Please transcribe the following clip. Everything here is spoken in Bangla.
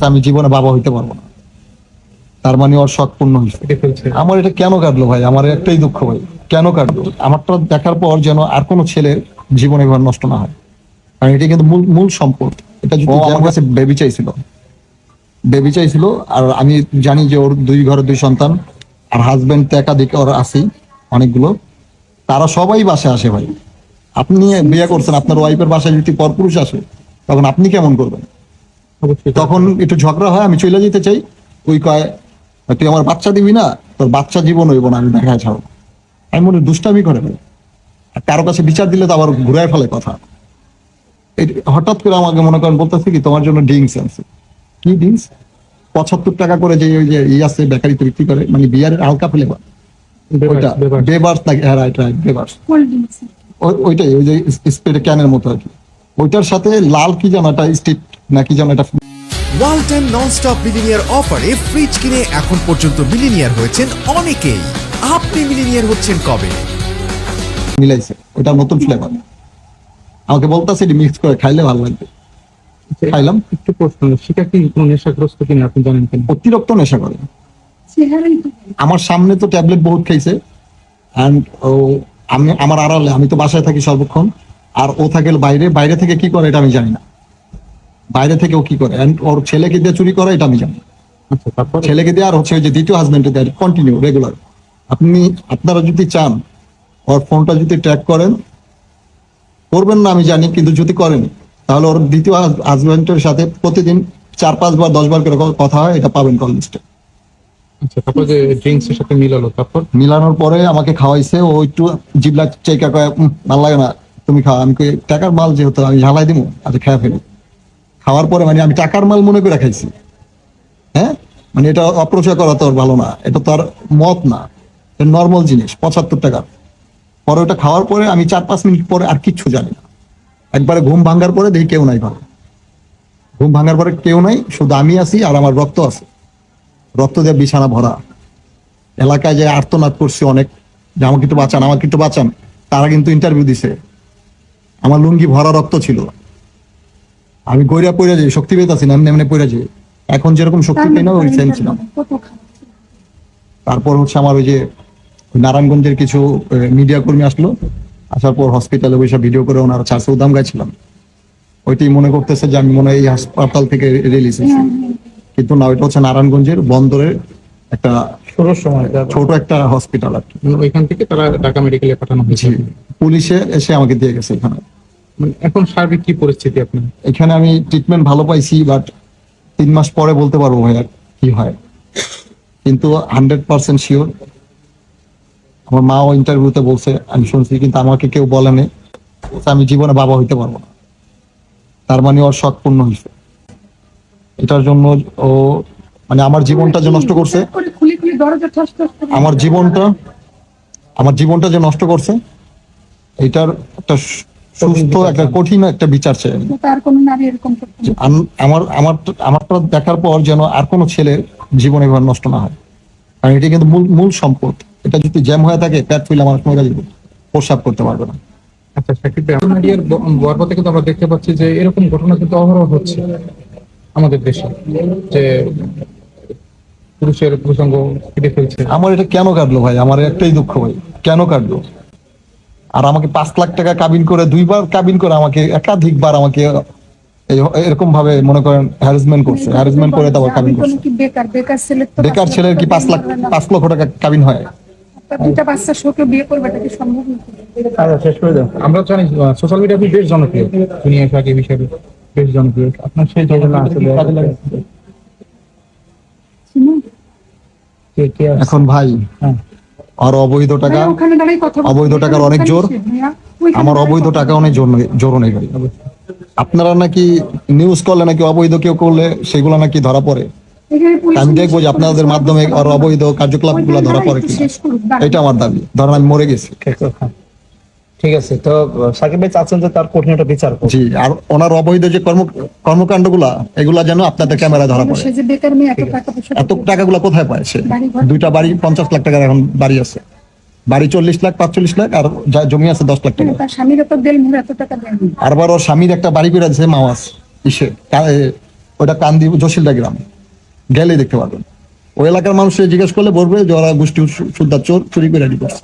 আমি জীবনে বাবা হইতে পারব না। তার মানে ওর শখ পূর্ণ হয়েছে। আমার এটা কেন কাটলো ভাই? আমার একটাই দুঃখ ভাই। কেন কাটলো? আমারটা দেখার পর যেন আর কোনো ছেলের জীবন এবার নষ্ট না হয়। কারণ এটা কিন্তু মূল মূল সম্পদ। এটা যদি আমার কাছে বেবি চাইছিল। বেবি চাইছিল আর আমি জানি যে ওর দুই ঘরে দুই সন্তান আর হাজবেন্ড তো একাধিক ওর আছেই অনেকগুলো। তারা সবাই বাসায় আসে ভাই। আপনি বিয়ে করছেন আপনার ওয়াইফের বাসায় যদি পরপুরুষ আসে তখন আপনি কেমন করবেন? তখন একটু ঝগড়া হয় আমি চলে যেতে চাই। ওই কয় তুই আমার বাচ্চা দিবি না তোর বাচ্চা জীবন হইব না আমি দেখায় ছাড়ো আমি মনে দুষ্টামি করে আর কারও কাছে বিচার দিলে তো আবার ঘুরায় ফেলে কথা। হঠাৎ করে আমাকে মনে করেন বলতেছে কি তোমার জন্য ড্রিঙ্কস আছে কি ড্রিঙ্কস? পঁচাত্তর টাকা করে যে ওই যে ই আছে বেকারিতে বিক্রি করে মানে বিয়ারের হালকা ফ্লেভার ওইটা বেবার- বেবার। বেবার্স নাকি হ্যাঁ রাইট রাইট বেবার্স কোল্ড ওই- ওইটাই ওই যে স্প্রে ক্যানের মতো আর কি। ওইটার সাথে লাল কি যেন একটা স্টিপ নাকি যেন একটা ওয়ালটন ননস্টপ মিলিনিয়ার অফারে ফ্রিজ কিনে এখন পর্যন্ত মিলিনিয়ার হয়েছেন অনেকেই। আপনি মিলিনিয়ার হচ্ছেন কবে? মিলাইছে ওটা নতুন ফ্লেভার আমাকে বলতাছে এটি মিক্স করে খাইলে ভালো লাগবে। খাইলাম। একটু প্রশ্ন শিকা কি কোনো নেশাগ্রস্ত কিনা আপনি জানেন কিনা? অতিরিক্ত নেশা করে। আমার সামনে তো ট্যাবলেট বহুত খাইছে। অ্যান্ড ও আমি আমার আড়ালে আমি তো বাসায় থাকি সর্বক্ষণ। আর ও থাকে বাইরে বাইরে থেকে কি করে এটা আমি জানি না। বাইরে থেকে ও কি করে? ওর ছেলেকে দিয়ে চুরি করে এটা আমি জানি। আচ্ছা তারপর? ছেলেকে দিয়ে আর হচ্ছে ওই যে দ্বিতীয় হাজবেন্ডে দেয় কন্টিনিউ রেগুলার আপনি আপনারা যদি চান ওর ফোনটা যদি ট্র্যাক করেন করবেন না আমি জানি কিন্তু যদি করেন তাহলে ওর দ্বিতীয় হাজবেন্ডের সাথে প্রতিদিন চার পাঁচবার দশ বার করে কথা হয় এটা পাবেন কল লিস্টে তারপর যে ড্রিঙ্কস এর সাথে মিলালো তারপর? মিলানোর পরে আমাকে খাওয়াইছে ও একটু জিবলা চেকা কয়ে "উম, ভালো লাগে না তুমি খাও আমি টাকার মাল যেহেতু আমি ঝালাই দিব আচ্ছা খেয়ে ফেলি। খাওয়ার পরে মানে আমি টাকার মাল মনে করে খাইছি। হ্যাঁ? মানে এটা অপ্রচার করা তো ভালো না। এটা তো আর মত না। এটা নর্মাল জিনিস, পঁচাত্তর টাকা। পরে ওটা খাওয়ার পরে আমি চার পাঁচ মিনিট পরে আর কিচ্ছু জানি না। একবারে ঘুম ভাঙার পরে দেখি কেউ নাই ভালো। ঘুম ভাঙার পরে কেউ নাই, শুধু আমি আছি আর আমার রক্ত আছে। রক্ত দিয়ে বিছানা ভরা। এলাকায় যে আর্তনাদ করছি অনেক, যে আমাকে একটু বাঁচান, আমাকে একটু বাঁচান, তারা কিন্তু ইন্টারভিউ দিছে। আমার লুঙ্গি ভরা রক্ত ছিল। আমি গইরা পড়ে যাই শক্তি পেতাছি না এমনি এমনি পড়ে যাই। এখন যেরকম শক্তি পাই না ওই সেম ছিলাম। তারপর হচ্ছে আমার ওই যে নারায়ণগঞ্জের কিছু মিডিয়া কর্মী আসলো। আসার পর হসপিটালে বসে ভিডিও করে ওনারা ছাড়ছে উদাম গাইছিলাম। ওইটাই মনে করতেছে যে আমি মনে হয় এই হাসপাতাল থেকে রিলিজ হয়েছি। কিন্তু না ওইটা হচ্ছে নারায়ণগঞ্জের বন্দরের একটা ছোট একটা হসপিটাল আর কি। ওইখান থেকে তারা ঢাকা মেডিকেলে পাঠানো হয়েছে। পুলিশে এসে আমাকে দিয়ে গেছে এখানে। মানে এখন সার্বিক কি পরিস্থিতি আপনার? এখানে আমি ট্রিটমেন্ট ভালো পাইছি বাট তিন মাস পরে বলতে পারব ভাইয়া কি হয়। কিন্তু হান্ড্রেড পার্সেন্ট শিওর আমার মাও ইন্টারভিউতে বলছে, আমি শুনছি, কিন্তু আমাকে কেউ বলে নেই। আমি জীবনে বাবা হইতে পারব না। তার মানে ওর শখ পূর্ণ হয়েছে। এটার জন্য ও মানে আমার জীবনটা যে নষ্ট করছে, আমার জীবনটা আমার জীবনটা যে নষ্ট করছে, এটার একটা সুস্থ একটা কঠিন একটা বিচার চাই আমি। তার কোনো নারী এরকম করতে যে আম- আমার আমার আমারটা দেখার পর যেন আর কোনো ছেলের জীবন এবার নষ্ট না হয়। কারণ এটা কিন্তু মূল মূল সম্পদ। এটা যদি জ্যাম হয়ে থাকে প্যাট ফিল আমার মরে যাবে প্রস্রাব করতে পারবে না। আচ্ছা আপনার মিডিয়ার বরবাতে কিন্তু আমরা দেখতে পাচ্ছি যে এরকম ঘটনা কিন্তু অহরহ হচ্ছে আমাদের দেশে। যে পুরুষের প্রসঙ্গ কেটে ফেলছে। আমার এটা কেন কাটলো ভাই? আমার একটাই দুঃখ ভাই। কেন কাটলো? আর আমাকে পাঁচ লাখ টাকা কাবিন করে দুইবার কাবিন করে আমাকে একাধিকবার আমাকে এরকম ভাবে মনে করেন হ্যারাসমেন্ট করছে। হ্যারাসমেন্ট করে তারপর কাবিন করছে। কি বেকার বেকার ছেলে তো বেকার ছেলের কি পাঁচ লাখ পাঁচ লক্ষ টাকা কাবিন হয়? দুইটা বাচ্চা শোকে বিয়ে করবে এটা কি সম্ভব আচ্ছা শেষ করে দাও আমরা জানি সোশ্যাল মিডিয়া আপনি বেশ জনপ্রিয়। দুনিয়া সাকিব হিসেবে বেশ জনপ্রিয়। আপনার সেই জায়গাটা আসলে চিনুন? কে কে এখন ভাই। হ্যাঁ। আর অবৈধ টাকা বলছি। অবৈধ টাকার অনেক জোর। আমার অবৈধ টাকা অনেক জোর জোর অনেক নেই ভাই আপনারা নাকি নিউজ করলে নাকি অবৈধ কেউ করলে সেগুলো নাকি ধরা পড়ে? আমি দেখব যে আপনাদের মাধ্যমে আর অবৈধ কার্যকলাপগুলা ধরা পড়ে কিনা। এটা আমার দাবি। ধরেন আমি মরে গেছি। ঠিক আছে তো সাকিব ভাই চাচ্ছেন যে তার কঠিন একটা বিচার জি আর ওনার অবৈধ যে কর্ম কর্মকাণ্ডগুলা এগুলা যেন আপনাদের ক্যামেরায় ধরা পড়ে। এত কোথায় পায় সে? দুইটা বাড়ি পঞ্চাশ লাখ টাকার এখন বাড়ি আছে। বাড়ি চল্লিশ লাখ পাঁচচল্লিশ লাখ আর যা জমি আছে দশ লাখ টাকা। স্বামীর এত টাকা দেন ওর স্বামীর একটা বাড়ি করে দিয়েছে মাওয়াস। ইসে ওটা কান্দি জসিলদা গ্রাম। গেলেই দেখতে পারবেন। ওই এলাকার মানুষের জিজ্ঞেস করলে বলবে যে ওরা গোষ্ঠী সুদ্ধার চোর চুরি করে রেডি করছে।